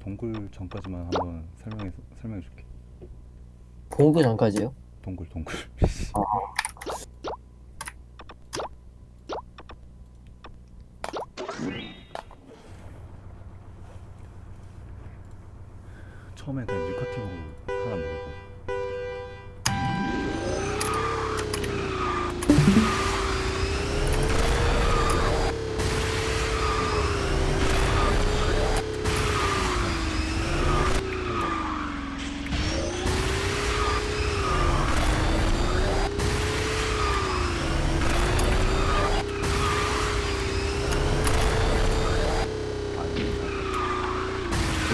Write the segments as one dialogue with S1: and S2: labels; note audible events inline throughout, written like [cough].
S1: 동굴 전까지만 한번 설명해 설명해 줄게.
S2: 동구 전까지요?
S1: 동굴 동굴. [laughs] 처음에 그냥 뉴커팅으로 하나 먹고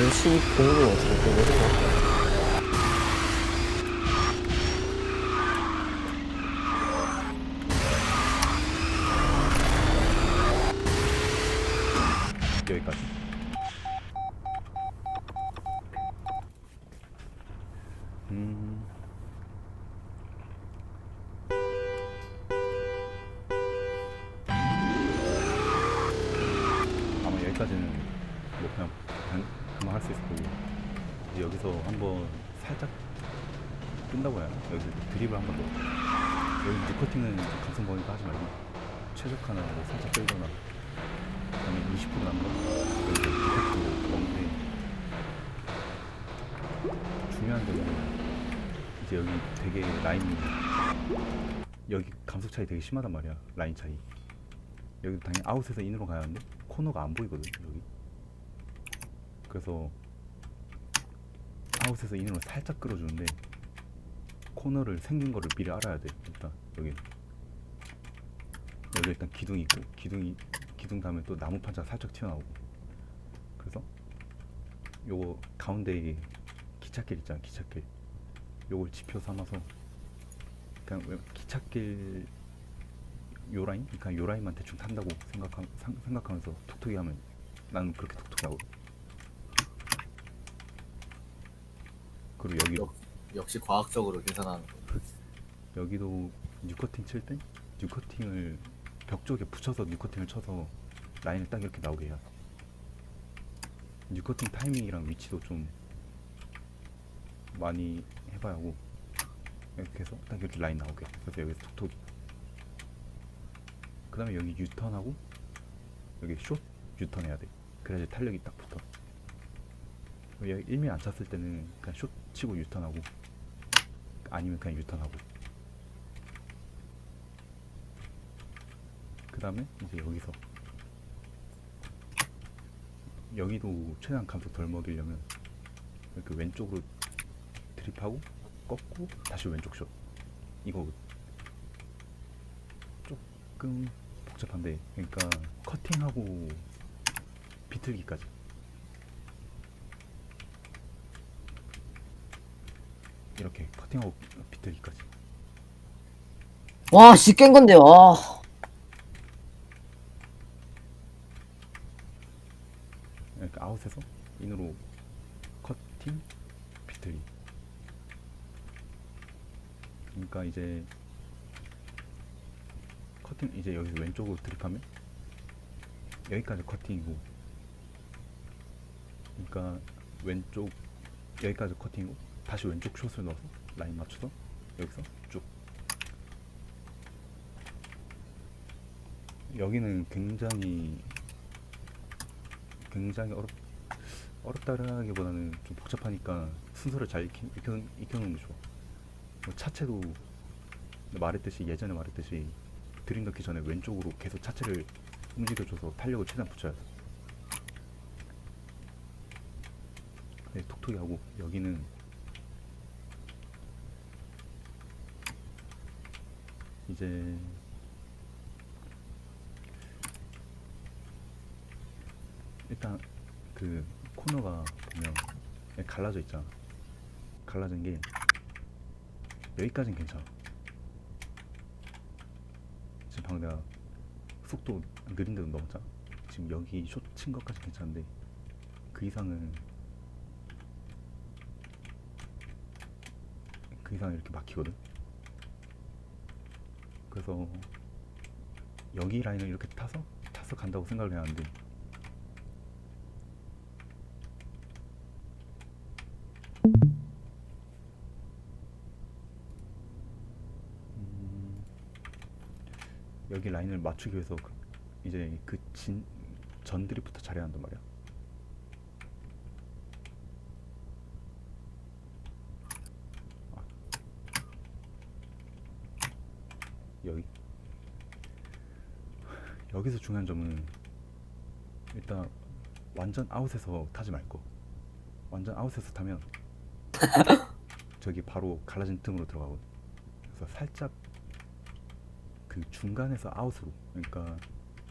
S1: 이거
S2: 열심히 공을 어떻게 빼내는 거
S1: 여기까지. 음. 아마 여기까지는 뭐 그냥 단, 금방 할 수 있을 거고 이제 여기서 한번 살짝 뜬다고 해야? 여기서 드립을 한번 넣어 여기 니코팅은 감성 보니까 하지 말고 최적화나 뭐 살짝 끌거나 그다음에 20% 남은 거. 여기서 디펙트 먹는데 중요한 점은 이제 여기 되게 라인이 여기 감속 차이 되게 심하단 말이야 라인 차이. 여기 당연히 아웃에서 인으로 가야 하는데 코너가 안 보이거든 여기. 그래서 아웃에서 인으로 살짝 끌어주는데 코너를 생긴 거를 미리 알아야 돼 일단. 여기. 여기 일단 기둥이 있고 기둥이 기둥 다음에 또 나무 판자가 살짝 튀어나오고. 그래서 요거 가운데에 기찻길 있잖아 기찻길. 요걸 지표 삼아서 그냥 왜 기찻길 요 라인? 그러니까 요 라인만 대충 탄다고 생각하, 상- 생각하면서 톡톡이 하면 나는 그렇게 톡톡이 하거 그리고 여기
S3: 역, 역시 과학적으로 계산하는 거.
S1: 여기도 뉴커팅 칠 때? 뉴커팅을 벽 쪽에 붙여서 뉴커팅을 쳐서 라인을 딱 이렇게 나오게 해야 돼. 뉴커팅 타이밍이랑 위치도 좀 많이 해봐야 하고. 이렇게 해서 딱 이렇게 라인 나오게. 그래서 여기서 톡톡. 그 다음에 여기 유턴하고 여기 숏 유턴 해야 돼. 그래야지 탄력이 딱 붙어. 여기 1mm 안 찼을 때는 그냥 숏 치고 유턴하고 아니면 그냥 유턴하고. 그 다음에 이제 여기서 여기도 최대한 감속 덜 먹이려면 이렇게 왼쪽으로 드립하고 꺾고 다시 왼쪽 숏. 이거 조금 복잡한데 그러니까 커팅하고 비틀기까지 이렇게 커팅하고 비틀기까지.
S2: 와, 씨, 깬 건데, 와.
S1: 그러니까 아웃에서 인으로 커팅 비틀기. 그러니까 이제 커팅 이제 여기서 왼쪽으로 드립하면 여기까지 커팅이고. 그러니까 왼쪽 여기까지 커팅이고 다시 왼쪽 숏을 넣어서 라인 맞춰서 여기서 쭉 여기는 굉장히 굉장히 어렵 어렵다라기보다는 좀 복잡하니까 순서를 잘 익히, 익혀, 익혀놓는 게 좋아. 뭐 차체도 말했듯이 예전에 말했듯이 드림 넣기 전에 왼쪽으로 계속 차체를 움직여줘서 탄력을 최대한 붙여야 돼. 네, 톡톡이 하고 여기는 이제 일단 그 코너가 보면 갈라져 있잖아. 갈라진 게 여기까지는 괜찮아. 지금 방금 내가 속도 느린 데도 넘었잖아. 지금 여기 숏친 것까지 괜찮은데 그 이상은 그 이상 이렇게 막히거든. 그래서 여기 라인을 이렇게 타서 타서 간다고 생각을 해왔는데 음, 여기 라인을 맞추기 위해서 그 이제 그 진, 전 드립부터 잘해야 한단 말이야. 여기서 중요한 점은 일단 완전 아웃에서 타지 말거. 완전 아웃에서 타면 [laughs] 저기 바로 갈라진 틈으로 들어가거든. 그래서 살짝 그 중간에서 아웃으로 그러니까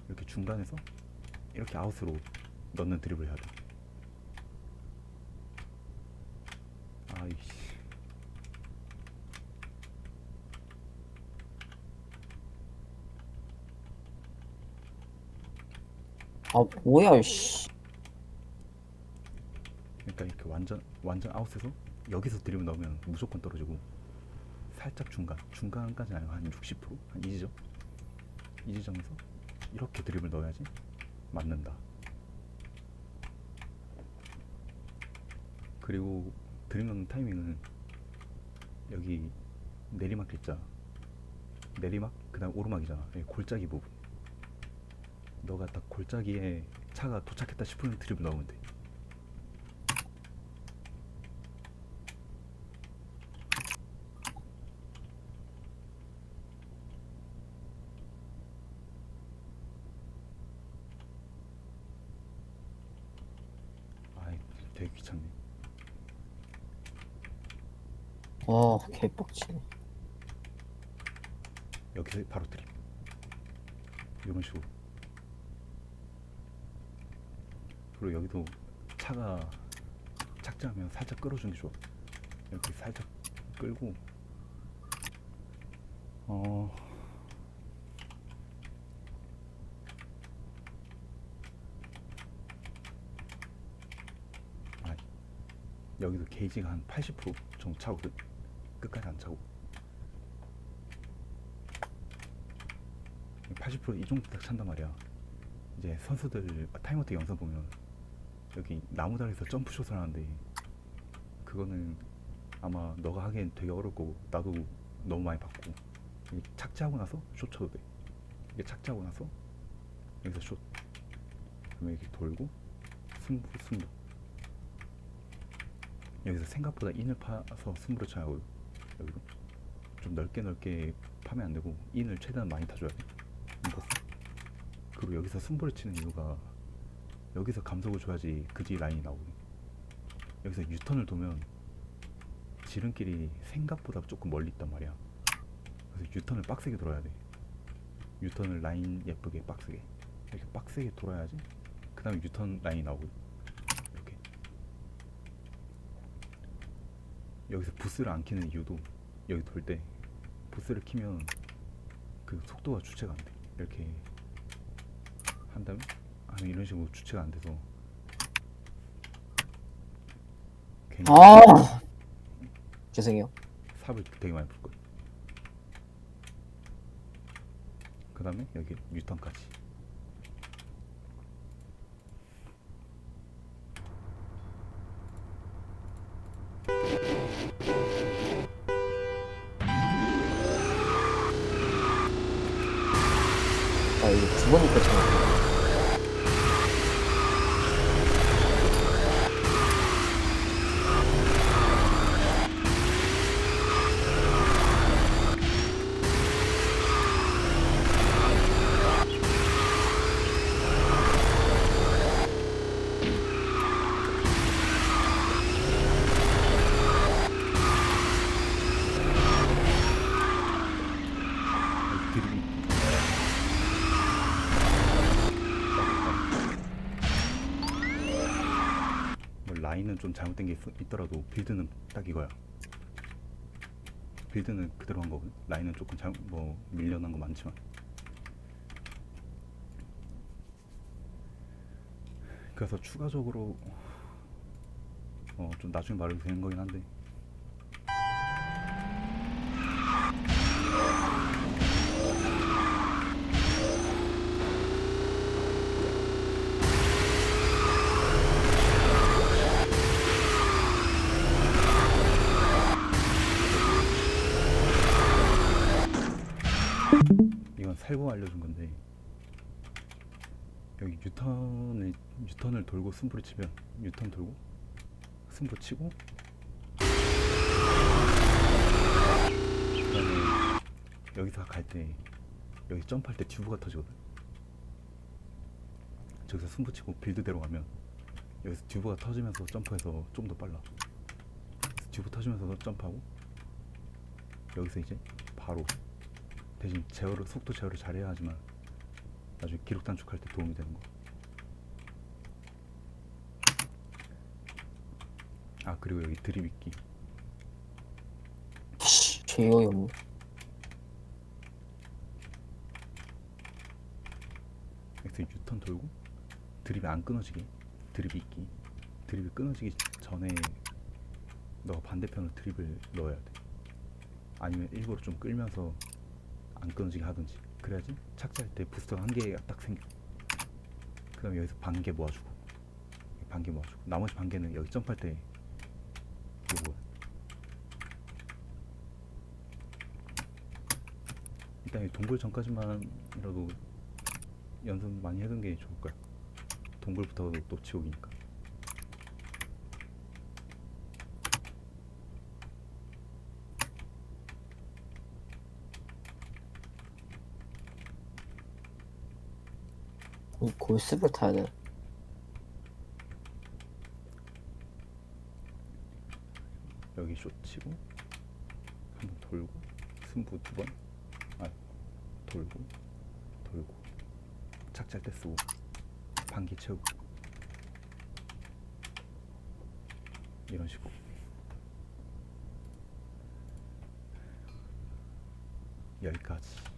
S1: 이렇게 중간에서 이렇게 아웃으로 넣는 드립을 해야 돼. 아이씨.
S2: 아 뭐야 씨.
S1: 그러니까 이렇게 완전 완전 아웃에서 여기서 드립을 넣으면 무조건 떨어지고 살짝 중간 중간까지 아니고 한 60%한 이 지점 이 지점에서 이렇게 드립을 넣어야지 맞는다. 그리고 드립 넣는 타이밍은 여기 내리막 있잖아. 내리막 그 다음 오르막이잖아. 여기 골짜기 부분. 너가 딱 골짜기에 차가 도착했다 싶으면 드립을 넣으면 돼. 아이 되게 귀찮네.
S2: 아 개빡치네.
S1: 여기서 바로 드립. 이런 식으로. 그리고 여기도 차가 착지하면 살짝 끌어주는 게 좋아. 이렇게 살짝 끌고 어 아, 여기도 게이지가 한 80% 정도 차거든. 끝까지 안 차고. 80%이 정도 딱 찬단 말이야. 이제 선수들 타이머트 영상 보면 여기 나무다리에서 점프슛을 하는데 그거는 아마 너가 하기엔 되게 거고 나도 너무 많이 이게 착지하고 나서 슛 쳐도 돼. 이게 착지하고 나서 여기서 슛. 그러면 이렇게 돌고 승부 승부. 여기서 생각보다 인을 파서 승부를 쳐야 하고 여기도 좀 넓게 넓게 파면 안 되고 인을 최대한 많이 타줘야 돼. 인버스. 그리고 여기서 승부를 치는 이유가 여기서 감속을 줘야지 그지 라인이 나오거든. 여기서 유턴을 도면 지름길이 생각보다 조금 멀리 있단 말이야. 그래서 유턴을 빡세게 돌아야 돼. 유턴을 라인 예쁘게 빡세게 이렇게 빡세게 돌아야지. 그 다음에 유턴 라인이 나오거든. 이렇게. 여기서 부스를 안 키는 이유도 여기 돌 때 부스를 키면 그 속도가 주체가 안 돼. 이렇게 한 다음에 아니 이런 식으로 주체가 안 돼서 괜히
S2: 아 죄송해요.
S1: 삽을 되게 많이 풀거든. 그 다음에 여기 유턴까지.
S2: 아 이거 두 번째 참.
S1: 라인은 좀 잘못된 게 있, 있더라도 빌드는 딱 이거야. 빌드는 그대로 한 거거든. 라인은 조금 잘, 뭐 밀려난 거 많지만. 그래서 추가적으로 어 좀 나중에 말해도 되는 거긴 한데 살고 알려준 건데 여기 유턴을 유턴을 돌고 승부를 치면 유턴 돌고 승부 치고 여기서 갈 때 여기 점프할 때 듀브가 터지거든. 저기서 승부 치고 빌드대로 가면 여기서 듀브가 터지면서 점프해서 좀 더 빨라. 듀브 터지면서 점프하고 여기서 이제 바로 대신 제어를 속도 제어를 잘해야 하지만 나중에 기록 단축할 때 도움이 되는 거. 아 그리고 여기 드립 있기.
S2: 씨, 제어이 없네.
S1: 여기서 유턴 돌고 드립이 안 끊어지게 드립이 있기. 드립이 끊어지기 전에 너가 반대편으로 드립을 넣어야 돼. 아니면 일부러 좀 끌면서 안 끊어지게 하든지. 그래야지 착지할 때 부스터가 한 개가 딱 생겨. 그 다음에 여기서 반 개 모아주고 반 개 모아주고 나머지 반 개는 여기 점프할 때 요거 일단 이 동굴 전까지만이라도 연습 많이 해둔 게 좋을 거야. 동굴부터 또 지옥이니까.
S2: 골습을 타야 돼.
S1: 여기 쇼 치고 한번 돌고 승부 두 번. 아 돌고 돌고 착지할 때 쓰고 반기 채우고 이런 식으로. 여기까지.